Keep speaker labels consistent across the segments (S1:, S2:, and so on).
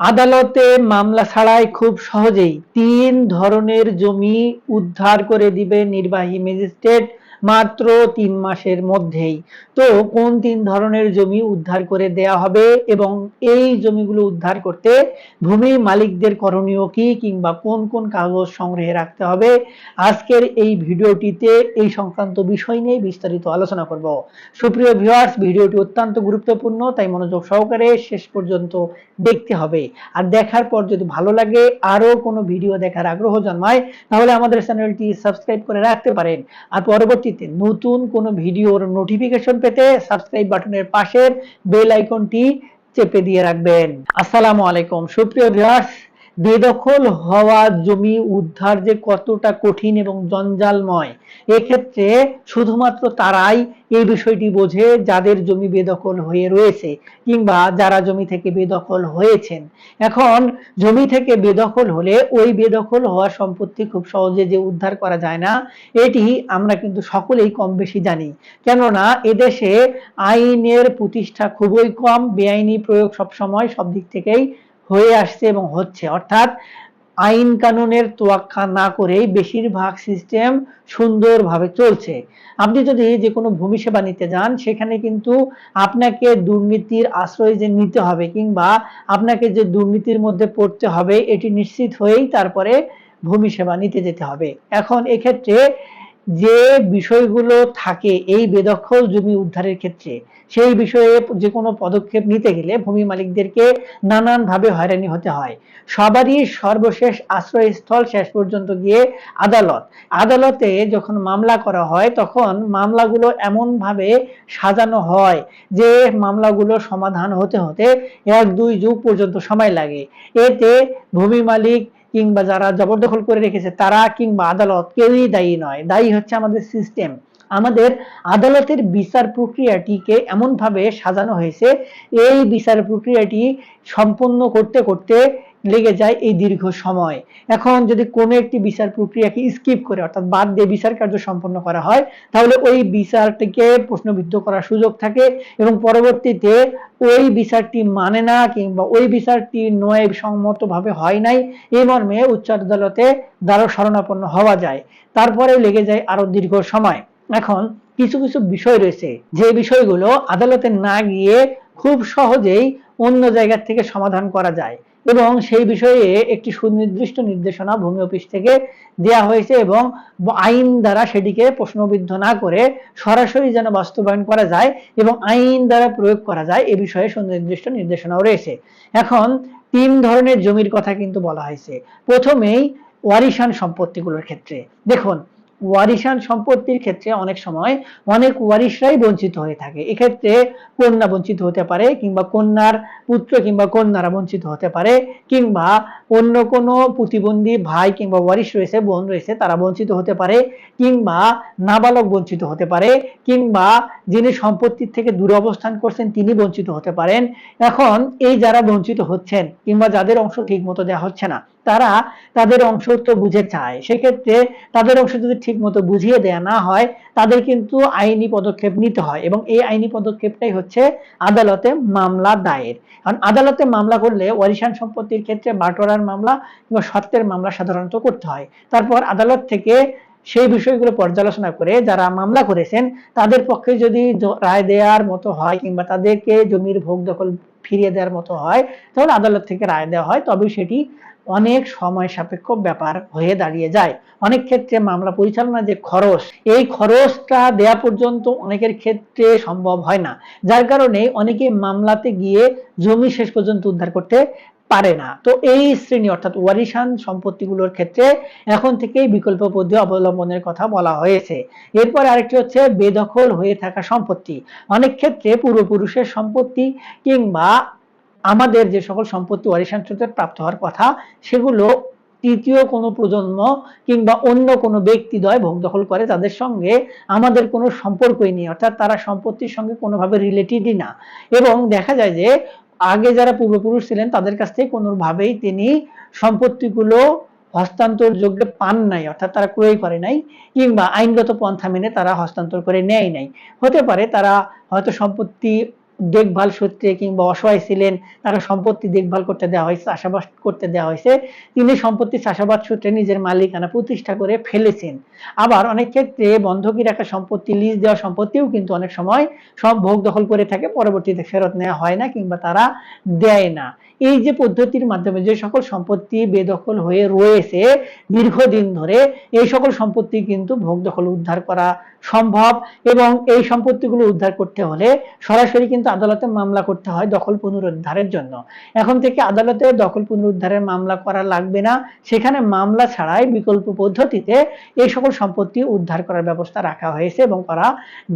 S1: আদালতে মামলা ছাড়াই খুব সহজেই তিন ধরনের জমি উদ্ধার করে দিবে নির্বাহী ম্যাজিস্ট্রেট মাত্র তিন মাসের মধ্যেই। তো কোন তিন ধরনের জমি উদ্ধার করে দেয়া হবে এবং এই জমিগুলো উদ্ধার করতে ভূমি মালিকদের করণীয় কি কিংবা কোন কোন কাগজ সংগ্রহে রাখতে হবে? আজকের এই ভিডিওটিতে এই সংক্রান্ত বিষয় নিয়ে বিস্তারিত আলোচনা করব। সুপ্রিয় ভিউয়ার্স ভিডিওটি অত্যন্ত গুরুত্বপূর্ণ, তাই মনোযোগ সহকারে শেষ পর্যন্ত দেখতে হবে। আর দেখার পর যদি ভালো লাগে আরও কোনো ভিডিও দেখার আগ্রহ জন্মায়, তাহলে আমাদের চ্যানেলটি সাবস্ক্রাইব করে রাখতে পারেন। আর পরবর্তীতে নতুন কোনো ভিডিওর নোটিফিকেশন পেতে সাবস্ক্রাইব বাটনের পাশের বেল আইকনটি চেপে দিয়ে রাখবেন। আসসালামু আলাইকুম, সুপ্রিয় ভিউয়ার্স বেদখল হওয়া জমি উদ্ধার যে কতটা কঠিন এবং জঞ্জালময়, এক্ষেত্রে শুধুমাত্র তারাই এই বিষয়টি বোঝে যাদের জমি বেদখল হয়ে রয়েছে কিংবা যারা জমি থেকে বেদখল হয়েছেন। এখন জমি থেকে বেদখল হলে ওই বেদখল হওয়া সম্পত্তি খুব সহজে যে উদ্ধার করা যায় না, এটি আমরা কিন্তু সকলেই কম বেশি জানি। কেননা এদেশে আইনের প্রতিষ্ঠা খুবই কম, বেআইনি প্রয়োগ সবসময় সব দিক থেকেই হয়ে আসছে এবং হচ্ছে। অর্থাৎ আইন কানুনের তোয়াক্কা না করেই বেশিরভাগ সিস্টেম সুন্দরভাবে চলছে। আপনি যদি যে কোনো ভূমি সেবা নিতে যান, সেখানে কিন্তু আপনাকে দুর্নীতির আশ্রয় যে নিতে হবে কিংবা আপনাকে যে দুর্নীতির মধ্যে পড়তে হবে, এটি নিশ্চিত হয়েই তারপরে ভূমি সেবা নিতে যেতে হবে। এখন এক্ষেত্রে যে বিষয়গুলো থাকে এই বেদখল জমি উদ্ধারের ক্ষেত্রে, সেই বিষয়ে যে কোনো পদক্ষেপ নিতে গেলে ভূমি মালিকদেরকে নানানভাবে হয়রানি হতে হয়। সবারই সর্বশেষ আশ্রয়স্থল শেষ পর্যন্ত গিয়ে আদালত। আদালতে যখন মামলা করা হয়, তখন মামলাগুলো এমনভাবে সাজানো হয় যে মামলাগুলো সমাধান হতে হতে এক দুই যুগ পর্যন্ত সময় লাগে। এতে ভূমি মালিক কিংবা যারা জবরদখল করে রেখেছে, তারা কিংবা আদালত কেউই দায়ী নয়। দায়ী হচ্ছে আমাদের সিস্টেম আমাদের আদালতের বিচার প্রক্রিয়াটিকে এমনভাবে সাজানো হয়েছে, এই বিচার প্রক্রিয়াটি সম্পন্ন করতে করতে লেগে যায় এই দীর্ঘ সময়। এখন যদি কোনো একটি বিচার প্রক্রিয়াকে স্কিপ করে, অর্থাৎ বাদ দিয়ে বিচার কার্য সম্পন্ন করা হয়, তাহলে ওই বিচারটিকে প্রশ্নবিদ্ধ করার সুযোগ থাকে এবং পরবর্তীতে ওই বিচারটি মানে না কিংবা ওই বিচারটি নয় সম্মতভাবে হয় নাই, এই মর্মে উচ্চ আদালতে দ্বারা শরণাপন্ন হওয়া যায়। তারপরে লেগে যায় আরও দীর্ঘ সময়। এখন কিছু কিছু বিষয় রয়েছে, যে বিষয়গুলো আদালতে না গিয়ে খুব সহজেই অন্য জায়গা থেকে সমাধান করা যায়। এবং সেই বিষয়ে একটি সুনির্দিষ্ট নির্দেশনা ভূমি অফিস থেকে দেয়া হয়েছে এবং আইন দ্বারা সেটিকে প্রশ্নবিদ্ধ না করে সরাসরি যেন বাস্তবায়ন করা যায় এবং আইন দ্বারা প্রয়োগ করা যায়, এ বিষয়ে সুনির্দিষ্ট নির্দেশনাও রয়েছে। এখন তিন ধরনের জমির কথা কিন্তু বলা হয়েছে। প্রথমেই ওয়ারিশান সম্পত্তিগুলোর ক্ষেত্রে। দেখুন ওয়ারিশান সম্পত্তির ক্ষেত্রে অনেক সময় অনেক ওয়ারিশরাই বঞ্চিত হয়ে থাকে। এক্ষেত্রে কন্যা বঞ্চিত হতে পারে কিংবা কন্যার পুত্র কিংবা কন্যারা বঞ্চিত হতে পারে কিংবা অন্য কোনো প্রতিবন্ধী ভাই কিংবা ওয়ারিশ রয়েছে, বোন রয়েছে, তারা বঞ্চিত হতে পারে কিংবা নাবালক বঞ্চিত হতে পারে কিংবা যিনি সম্পত্তির থেকে দূরে অবস্থান করছেন তিনি বঞ্চিত হতে পারেন। এখন এই যারা বঞ্চিত হচ্ছেন কিংবা যাদের অংশ ঠিক মতো দেওয়া হচ্ছে না তারা তাদের অংশ তো বুঝে চায়। সেক্ষেত্রে তাদের অংশ যদি ঠিক মতো বুঝিয়ে দেয়া না হয়, তাদের কিন্তু আইনি পদক্ষেপ নিতে হয় এবং এই আইনি পদক্ষেপটাই হচ্ছে আদালতে মামলা দায়ের। কারণ আদালতে মামলা করলে ওয়ারিশান সম্পত্তির ক্ষেত্রে বাটোয়ারার মামলা কিংবা সত্যের মামলা সাধারণত করতে হয়। তারপর আদালত থেকে সেই বিষয়গুলো পর্যালোচনা করে যারা মামলা করেছেন, তাদের পক্ষে যদি রায় দেওয়ার মতো হয় কিংবা তাদেরকে জমির ভোগ দখল ফিরিয়ে দেওয়ার মতো হয়, তাহলে আদালত থেকে রায় দেওয়া হয় তবে সেটি অনেক সময় সাপেক্ষ ব্যাপার হয়ে দাঁড়িয়ে যায়। অনেক ক্ষেত্রে মামলা পরিচালনা যে খরচ, এই খরচটা দেয়া পর্যন্ত অনেকের ক্ষেত্রে সম্ভব হয় না। যার কারণে অনেকে মামলাতে গিয়ে জমি শেষ পর্যন্ত উদ্ধার করতে পারে না। তো এই শ্রেণি অর্থাৎ ওয়ারিশান সম্পত্তিগুলোর ক্ষেত্রে এখন থেকেই বিকল্প পদ্ধতি অবলম্বনের কথা বলা হয়েছে। এরপর আরেকটি হচ্ছে বেদখল হয়ে থাকা সম্পত্তি। অনেক ক্ষেত্রে পূর্বপুরুষের সম্পত্তি কিংবা আমাদের যে সকল সম্পত্তি ওয়ারিশান সূত্রে প্রাপ্ত হওয়ার কথা, সেগুলো তৃতীয় কোনো প্রজন্ম কিংবা অন্য কোনো ব্যক্তিদ্বয় ভোগ দখল করে তাদের সঙ্গে আমাদের কোনো সম্পর্কই নেই, অর্থাৎ তারা সম্পত্তির সঙ্গে কোনোভাবে রিলেটেডই না। এবং দেখা যায় যে, আগে যারা পূর্বপুরুষ ছিলেন, তাদের কাছ থেকে কোনোভাবেই তিনি সম্পত্তিগুলো হস্তান্তর যোগ্য পান নাই, অর্থাৎ তারা ক্রয় করে নাই, কিংবা আইনগত পন্থা মেনে তারা হস্তান্তর করে নেয় নাই। হতে পারে তারা হয়তো সম্পত্তি দেখভাল সূত্রে কিংবা অসহায় ছিলেন, তারা সম্পত্তি দেখভাল করতে দেওয়া হয়েছে, চাষাবাদ করতে দেওয়া হয়েছে। তিনি সম্পত্তি চাষাবাদ সূত্রে নিজের মালিকানা প্রতিষ্ঠা করে ফেলেছেন। আবার অনেক ক্ষেত্রে বন্ধকি রাখা সম্পত্তি লিজ দেওয়া সম্পত্তিও কিন্তু অনেক সময় সব ভোগ দখল করে থাকে, পরবর্তীতে ফেরত নেওয়া হয় না কিংবা তারা দেয় না। এই যে পদ্ধতির মাধ্যমে যে সকল সম্পত্তি বেদখল হয়ে রয়েছে দীর্ঘদিন ধরে, এই সকল সম্পত্তি কিন্তু ভোগ দখল উদ্ধার করা সম্ভব এবং এই সম্পত্তিগুলো উদ্ধার করতে হলে সরাসরি কিন্তু আদালতে মামলা করতে হয় দখল পুনরুদ্ধারের জন্য। এখন থেকে আদালতে দখল পুনরুদ্ধারের মামলা করা লাগবে না, সেখানে মামলা ছাড়াই বিকল্প পদ্ধতিতে এই সকল সম্পত্তি উদ্ধার করার ব্যবস্থা রাখা হয়েছে এবং করা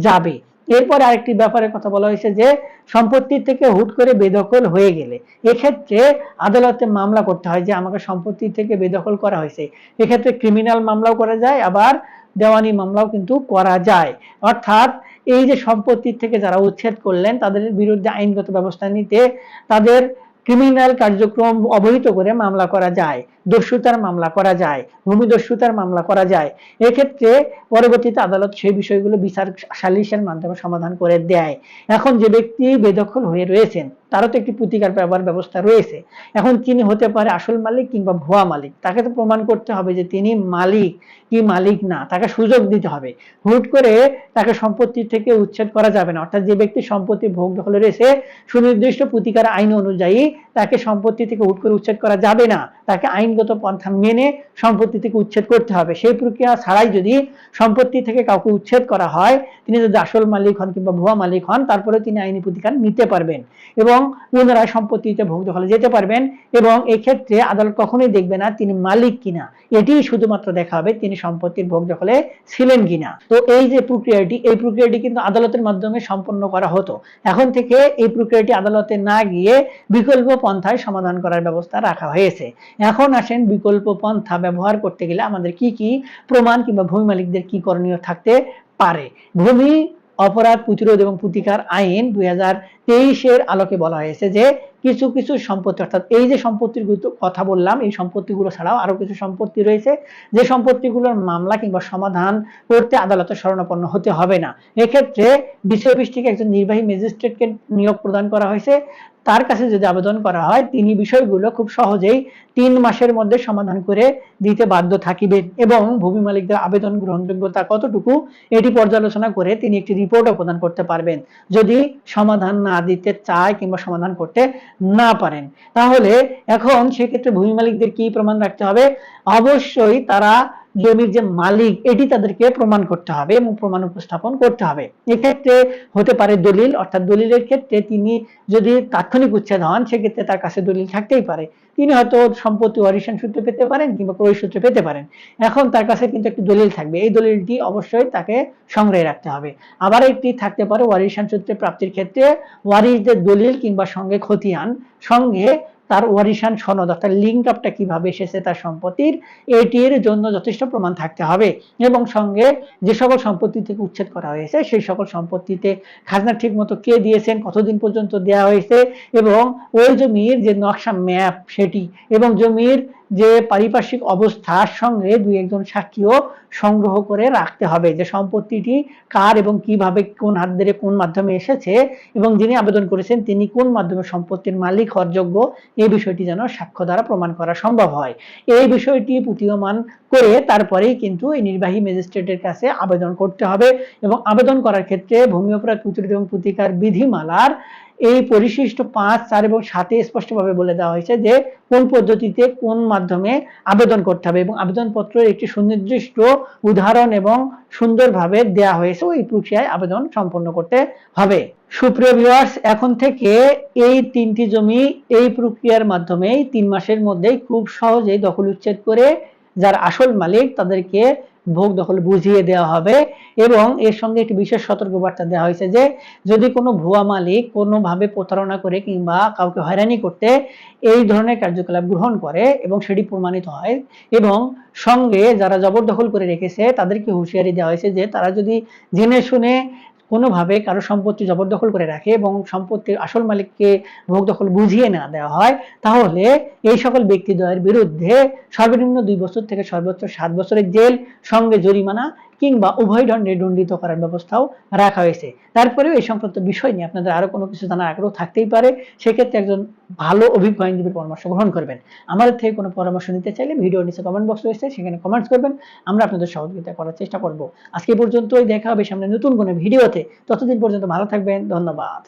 S1: যাবে। এরপর আরেকটি ব্যাপারে কথা বলা হয়েছে যে, সম্পত্তি থেকে হুট করে বেদখল হয়ে গেলে, এক্ষেত্রে আদালতে মামলা করতে হয় যে, আমাকে সম্পত্তি থেকে বেদখল করা হয়েছে। এক্ষেত্রে ক্রিমিনাল মামলাও করা যায়, আবার দেওয়ানি মামলাও কিন্তু করা যায়। অর্থাৎ এই যে সম্পত্তির থেকে যারা উচ্ছেদ করলেন, তাদের বিরুদ্ধে আইনগত ব্যবস্থা নিতে তাদের ক্রিমিনাল কার্যক্রম অবহিত করে মামলা করা যায়। দস্যুতার মামলা করা যায়, ভূমি দস্যুতার মামলা করা যায়। এক্ষেত্রে পরবর্তীতে আদালত সেই বিষয়গুলো বিচার সালিসের মাধ্যমে সমাধান করে দেয়। এখন যে ব্যক্তি বেদখল হয়ে রয়েছেন, তারও তো একটি প্রতিকার পাবার ব্যবস্থা রয়েছে। এখন তিনি হতে পারে আসল মালিক কিংবা ভুয়া মালিক, তাকে তো প্রমাণ করতে হবে যে তিনি মালিক কি মালিক না, তাকে সুযোগ দিতে হবে। হুট করে তাকে সম্পত্তি থেকে উচ্ছেদ করা যাবে না, অর্থাৎ যে ব্যক্তি সম্পত্তি ভোগ দখলে রয়েছে, সুনির্দিষ্ট প্রতিকার আইন অনুযায়ী তাকে সম্পত্তি থেকে হুট করে উচ্ছেদ করা যাবে না, তাকে আইনগত পন্থা মেনে সম্পত্তি থেকে উচ্ছেদ করতে হবে। সেই প্রক্রিয়া ছাড়াই যদি সম্পত্তি থেকে কাউকে উচ্ছেদ করা হয়, তিনি যদি আসল মালিক হন কিংবা ভুয়া মালিক হন, তারপরে তিনি আইনি প্রতিকার নিতে পারবেন এবং পুনরায় সম্পত্তিতে ভোগ দখলে যেতে পারবেন এবং এক্ষেত্রে আদালত কখনোই দেখবে না তিনি মালিক কিনা। এটি শুধুমাত্র দেখা হবে তিনি সম্পত্তির ভোগ দখলে ছিলেন কিনা। তো এই যে প্রক্রিয়াটি, এই প্রক্রিয়াটি কিন্তু আদালতের মাধ্যমে সম্পন্ন করা হতো। এখন থেকে এই প্রক্রিয়াটি আদালতে না গিয়ে বিকল্প পন্থায় সমাধান করার ব্যবস্থা রাখা হয়েছে। এখন আসেন বিকল্প পন্থা ব্যবহার করতে গেলে আমাদের কি কি প্রমাণ কিংবা ভূমি মালিকদের কি করণীয় থাকতে পারে? ভূমি, অপরাধ প্রতিরোধ এবং প্রতিকার আইন দুই হাজার তেইশের আলোকে বলা হয়েছে যে কিছু কিছু সম্পত্তি, অর্থাৎ এই যে সম্পত্তির কথা বললাম, এই সম্পত্তিগুলো ছাড়াও আরও কিছু সম্পত্তি রয়েছে, যে সম্পত্তিগুলোর মামলা কিংবা সমাধান করতে আদালতে শরণাপন্ন হতে হবে না। এক্ষেত্রে বিষয় থেকে একজন নির্বাহী ম্যাজিস্ট্রেটকে নিয়োগ প্রদান করা হয়েছে। তার কাছে যদি আবেদন করা হয়, তিনি বিষয়গুলো খুব সহজেই তিন মাসের মধ্যে সমাধান করে দিতে বাধ্য থাকিবেন এবং ভূমি মালিকদের আবেদন গ্রহণযোগ্যতা কতটুকু, এটি পর্যালোচনা করে তিনি একটি রিপোর্টও প্রদান করতে পারবেন। যদি সমাধান না দিতে চায় কিংবা সমাধান করতে না পারেন। তাহলে এখন সেক্ষেত্রে ভূমি মালিকদের কি প্রমাণ রাখতে হবে? অবশ্যই তারা জমির যে মালিক, এটি তাদেরকে প্রমাণ করতে হবে এবং প্রমাণ উপস্থাপন করতে হবে। এক্ষেত্রে হতে পারে দলিল, অর্থাৎ দলিলের ক্ষেত্রে তিনি যদি তাৎক্ষণিক উচ্ছেদ হন, সেক্ষেত্রে তার কাছে দলিল থাকতেই পারে। তিনি হয়তো সম্পত্তি ওয়ারিশন সূত্রে পেতে পারেন কিংবা ক্রয় সূত্রে পেতে পারেন। এখন তার কাছে কিন্তু একটি দলিল থাকবে। এই দলিলটি অবশ্যই তাকে সংগ্রহে রাখতে হবে। আবার একটি থাকতে পারে ওয়ারিশন সূত্রে প্রাপ্তির ক্ষেত্রে। ওয়ারিশদের দলিল কিংবা সঙ্গে খতিয়ান, সঙ্গে তার ওয়ারিশান সনদ, অর্থাৎ লিঙ্ক আপটা কীভাবে এসেছে তার সম্পত্তির, এটির জন্য যথেষ্ট প্রমাণ থাকতে হবে। এবং সঙ্গে যে সকল সম্পত্তি থেকে উচ্ছেদ করা হয়েছে, সেই সকল সম্পত্তিতে খাজনা ঠিক মতো কে দিয়েছেন, কতদিন পর্যন্ত দেওয়া হয়েছে, এবং ওই জমির যে নকশা ম্যাপ সেটি, এবং জমির যে পারিপার্শ্বিক অবস্থার সঙ্গে দুই একজন সাক্ষীও সংগ্রহ করে রাখতে হবে যে সম্পত্তিটি কার এবং কীভাবে কোন হাত ধরে কোন মাধ্যমে এসেছে এবং যিনি আবেদন করেছেন তিনি কোন মাধ্যমে সম্পত্তির মালিক হওয়ার যোগ্য এই বিষয়টি যেন সাক্ষ্য দ্বারা প্রমাণ করা সম্ভব হয়। এই বিষয়টি প্রতীয়মান করে তারপরেই কিন্তু এই নির্বাহী ম্যাজিস্ট্রেটের কাছে আবেদন করতে হবে এবং আবেদন করার ক্ষেত্রে ভূমি অপরাধ প্রতিরোধ এবং প্রতিকার বিধিমালার এই পরিশিষ্ট পাঁচ, চার এবং সাতে স্পষ্টভাবে বলে দেওয়া হয়েছে যে কোন পদ্ধতিতে কোন মাধ্যমে আবেদন করতে হবে এবং আবেদনপত্রের একটি সুনির্দিষ্ট উদাহরণ এবং সুন্দরভাবে দেয়া হয়েছে ওই প্রক্রিয়ায় আবেদন সম্পন্ন করতে হবে। সুপ্রিয় ভিউয়ার্স এখন থেকে এই তিনটি জমি এই প্রক্রিয়ার মাধ্যমেই তিন মাসের মধ্যেই খুব সহজেই দখল উচ্ছেদ করে যার আসল মালিক তাদেরকে ভোগ দখল বুঝিয়ে দেওয়া হবে এবং এর সঙ্গে একটি বিশেষ সতর্কবার্তা দেওয়া হয়েছে যে, যদি কোনো ভুয়া মালিক কোনোভাবে প্রতারণা করে কিংবা কাউকে হয়রানি করতে এই ধরনের কার্যকলাপ গ্রহণ করে এবং সেটি প্রমাণিত হয় এবং সঙ্গে যারা জবরদখল করে রেখেছে তাদেরকে হুঁশিয়ারি দেওয়া হয়েছে যে, তারা যদি জেনে শুনে কোনোভাবে কারও সম্পত্তি জবরদখল করে রাখে এবং সম্পত্তির আসল মালিককে ভোগ দখল বুঝিয়ে না দেওয়া হয়, তাহলে এই সকল ব্যক্তিদ্বয়ের বিরুদ্ধে সর্বনিম্ন দুই বছর থেকে সর্বোচ্চ সাত বছরের জেল, সঙ্গে জরিমানা কিংবা উভয় দণ্ডে দণ্ডিত করার ব্যবস্থাও রাখা হয়েছে। তারপরেও এই সংক্রান্ত বিষয় নিয়ে আপনাদের আরও কোনো কিছু জানার আগ্রহ থাকতেই পারে, সেক্ষেত্রে একজন ভালো অভিজ্ঞ আইনজীবীর পরামর্শ গ্রহণ করবেন। আমাদের থেকে কোনো পরামর্শ নিতে চাইলে ভিডিও নিচে কমেন্ট বক্স রয়েছে, সেখানে কমেন্টস করবেন। আমরা আপনাদের সহযোগিতা করার চেষ্টা করব। আজকে পর্যন্ত পর্যন্তই, দেখা হবে সামনে নতুন কোনো ভিডিওতে। ততদিন পর্যন্ত ভালো থাকবেন, ধন্যবাদ।